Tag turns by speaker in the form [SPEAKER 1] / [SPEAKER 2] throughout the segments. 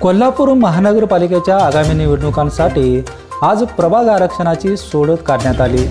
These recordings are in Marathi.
[SPEAKER 1] कोल्हापूर महानगरपालिकेच्या आगामी निवडणुकांसाठी आज प्रभाग आरक्षणाची सोडत काढण्यात आली.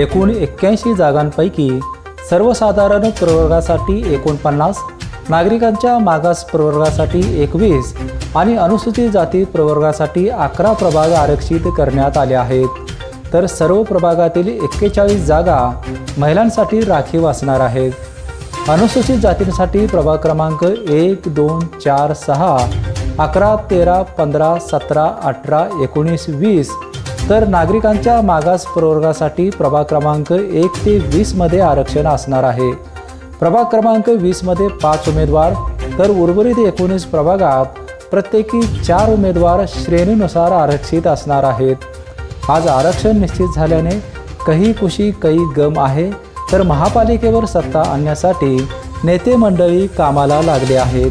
[SPEAKER 1] एकूण एक्क्याऐंशी जागांपैकी सर्वसाधारण प्रवर्गासाठी एकोणपन्नास नागरिकांच्या मागास प्रवर्गासाठी एकवीस आणि अनुसूचित जाती प्रवर्गासाठी अकरा प्रभाग आरक्षित करण्यात आले आहेत. तर सर्व प्रभागातील एक्केचाळीस जागा महिलांसाठी राखीव असणार आहेत. अनुसूचित जातींसाठी प्रभाग क्रमांक एक दोन चार सहा अकरा तेरा पंधरा सतरा अठरा एकोणीस वीस. तर नागरिकांच्या मागास प्रवर्गासाठी प्रभाग क्रमांक एक ते वीसमध्ये आरक्षण असणार आहे. प्रभाग क्रमांक वीसमध्ये पाच उमेदवार तर उर्वरित एकोणीस प्रभागात प्रत्येकी चार उमेदवार श्रेणीनुसार आरक्षित असणार आहेत. आज आरक्षण निश्चित झाल्याने काही कुशी काही गम आहे तर महापालिकेवर सत्ता आणण्यासाठी नेते मंडळी कामाला लागले आहेत.